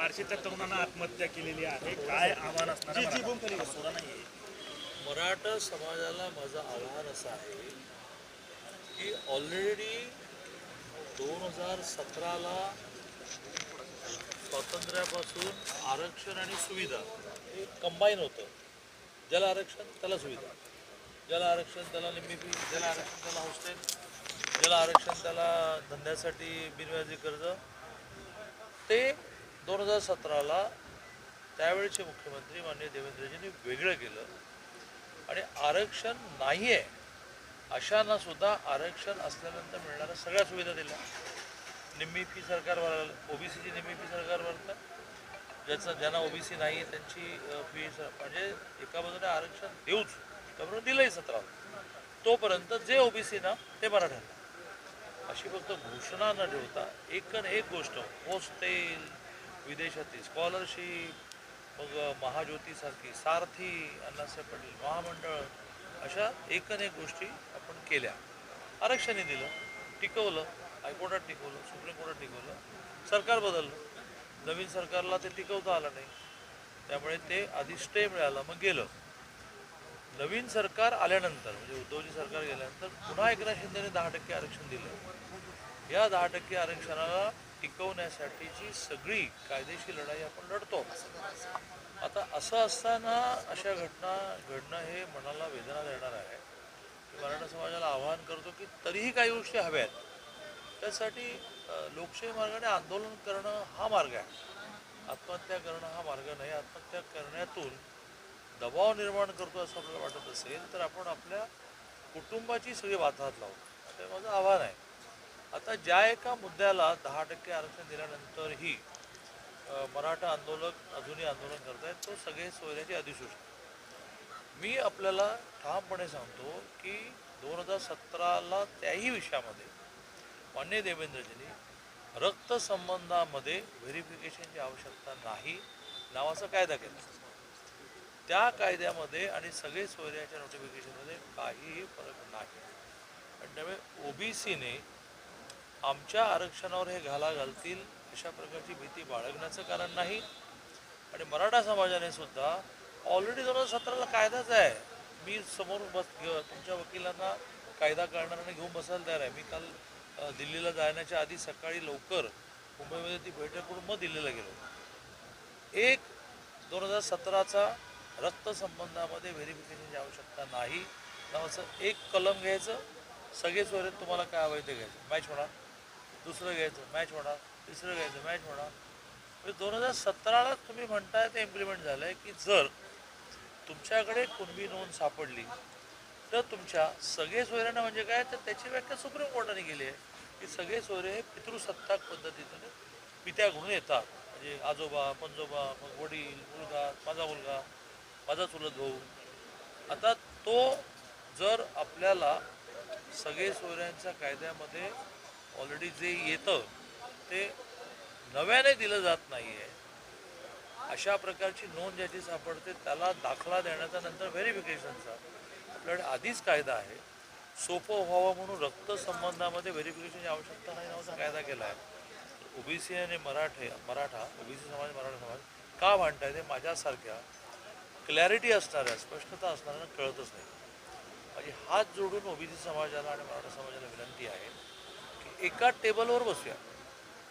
बार्शीच्या तरुणांना आत्महत्या केलेली आहे. काय आव्हान असणार. मराठा समाजाला? माझं आव्हान असं आहे की ऑलरेडी दोन हजार सतराला स्वातंत्र्यापासून आरक्षण आणि सुविधा हे कंबाईन होतं. ज्याला आरक्षण त्याला सुविधा. ज्याला आरक्षण त्याला निम्मी फी ज्याला आरक्षण त्याला हॉस्टेल ज्याला आरक्षण त्याला धंद्यासाठी बिनव्याजी कर्ज. ते दोन हजार सतराला त्यावेळचे मुख्यमंत्री माननीय देवेंद्रजींनी वेगळं केलं. आणि आरक्षण नाही आहे अशांना सुद्धा आरक्षण असल्यानंतर मिळणाऱ्या सगळ्या सुविधा दिल्या. निम्मी फी सरकार भरायला ओबीसीची निम्मी फी सरकार भरतं. ज्याचं ज्यांना ओबीसी नाही त्यांची फी म्हणजे एका बाजूने आरक्षण देऊच त्यामुळे दिलंही सतरा तोपर्यंत जे ओबीसी ना ते मराठ्यांना. अशी फक्त घोषणा न ठेवता एक न एक गोष्ट होस्टेल विदेशातील स्कॉलरशिप मग महाज्योतीसारखी सारथी अण्णासाहेब पाटील महामंडळ अशा एक गोष्टी आपण केल्या. आरक्षणही दिलं टिकवलं हायकोर्टात टिकवलं सुप्रीम कोर्टात टिकवलं सरकार बदललं. नवीन सरकारला ते टिकवता आलं नाही. त्यामुळे ते आधी स्टे मिळालं मग गेलं. नवीन सरकार आल्यानंतर म्हणजे उद्धवजी सरकार गेल्यानंतर पुन्हा एकनाथ शिंदेने दहा टक्के आरक्षण दिलं. या दहा टक्के आरक्षणाला टिकवण्यासाठीची सगळी कायदेशीर लढाई आपण लढतो आता असं असताना अशा घटना घडणं हे मनाला वेदना देणार आहे. मराठा समाजाला आवाहन करतो की तरीही काही गोष्टी हव्या आहेत. त्यासाठी लोकशाही मार्गाने आंदोलन करणं हा मार्ग आहे. आत्महत्या करणं हा मार्ग नाही. आत्महत्या करण्यातून दबाव निर्माण करतो असं आपल्याला वाटत असेल तर आपण आपल्या कुटुंबाची सगळी वाताहत लावतो ते माझं आव्हान आहे. आता ज्या एका मुद्द्याला दहा टक्के आरक्षण दिल्यानंतरही मराठा आंदोलक अजूनही आंदोलन करत आहेत तो सगळे सोयऱ्याची अधिसूचना. मी आपल्याला ठामपणे सांगतो की दोन हजार सतराला त्याही विषयामध्ये मान्य देवेंद्रजींनी रक्तसंबंधामध्ये व्हेरिफिकेशनची आवश्यकता नाही नावाचा कायदा केला. त्या कायद्यामध्ये आणि सगळे सोयऱ्याच्या नोटिफिकेशनमध्ये काहीही फरक नाही. आणि त्यामुळे ओबीसीने आमच्या आरक्षणावर हे घाला घालतील अशा प्रकारची भीती बाळगण्याचं कारण नाही. आणि मराठा समाजाने सुद्धा ऑलरेडी दोन हजार सतराला कायदाच आहे. मी समोर बस तुमच्या वकिलांना कायदा करणाऱ्यांना घेऊन बसायला तयार आहे. मी काल दिल्लीला जाण्याच्या आधी सकाळी लवकर मुंबईमध्ये ती बैठक करून मग दिल्लीला गेलो. एक दोन हजार सतराचा रक्तसंबंधामध्ये व्हेरिफिकेशनची आवश्यकता नाही. असं एक कलम घ्यायचं. सगळे सोयरे तुम्हाला काय हवं ते घ्यायचं. मॅच होणार दुसरं घ्यायचं मॅच होणार. तिसरं घ्यायचं मॅच होणार. म्हणजे दोन हजार सतराला तुम्ही म्हणताय ते इम्प्लिमेंट झालं आहे की जर तुमच्याकडे कुणबी नोंद सापडली तर तुमच्या सगळे सोयऱ्यांना म्हणजे काय? तर त्याची व्याख्या सुप्रीम कोर्टाने केली आहे की सगळे सोयरे हे पितृसत्ताक पद्धतीने पित्याकडून येतात. म्हणजे आजोबा पंजोबा मग वडील मुलगा माझा मुलगा माझा चुलत भाऊ. आता तो जर आपल्याला सगळे सोयऱ्यांच्या कायद्यामध्ये ऑलरेडी जे येतं ते नव्याने दिलं जात नाही आहे अशा प्रकारची नोंद ज्याची सापडते त्याला दाखला देण्याचा नंतर व्हेरिफिकेशनचा आपल्याकडे आधीच कायदा आहे. सोपं व्हावं म्हणून रक्तसंबंधामध्ये व्हेरिफिकेशनची आवश्यकता नाही नावाचा कायदा केला आहे. ओबीसी आणि मराठे मराठा ओबीसी समाज मराठा समाज का मांडताय ते माझ्यासारख्या क्लॅरिटी असणाऱ्या स्पष्टता असणाऱ्यांना कळतच नाही. माझी हात जोडून ओबीसी समाजाला आणि मराठा समाजाला विनंती आहे एका टेबलवर बसूया.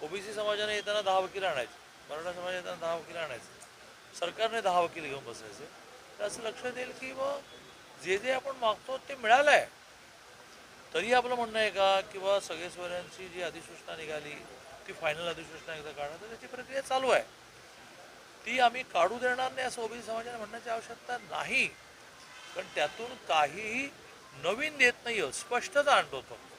ओबीसी समाजाने येताना दहा वकील आणायचे मराठा समाज येताना दहा वकील आणायचे सरकारने दहा वकील घेऊन बसायचे. तर असं लक्षात येईल की मग जे जे आपण मागतो ते मिळालं आहे तरी आपलं म्हणणं आहे का? किंवा सगळे सोयऱ्यांची जी अधिसूचना निघाली ती फायनल अधिसूचना एकदा काढणं तर त्याची प्रक्रिया चालू आहे. ती आम्ही काढू देणार नाही असं ओबीसी समाजाने म्हणण्याची आवश्यकता नाही. कारण त्यातून काहीही नवीन देत नाही स्पष्टता आणतो फक्त